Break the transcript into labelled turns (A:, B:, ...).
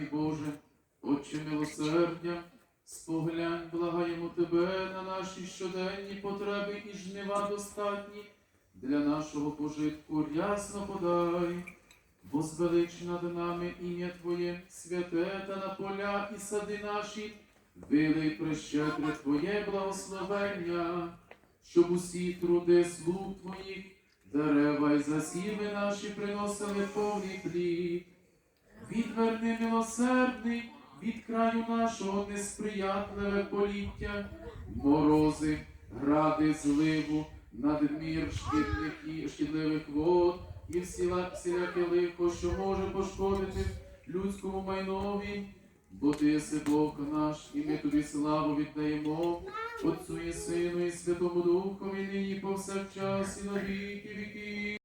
A: мій Боже, Отче милосердя, споглянь, благаємо Тебе на наші щоденні потреби і жнива достатні для нашого пожитку рясно подай, бо звелич над нами ім'я Твоє, святе та на поля і сади наші, вилий прищедре Твоє благословення, щоб усі труди слуг Твоїх. Дерева й засіви наші приносили повний плід. Відверни милосердний від краю нашого несприятливе поліття, морози, гради, зливу, надмір шкідливих вод і всіляке лихо, що може пошкодити людському майнові. Бо ти єси Бог наш, і ми тобі славу віддаємо, Отцу і Сину, і Святому Духові, нині повсякчас, і на віки віки.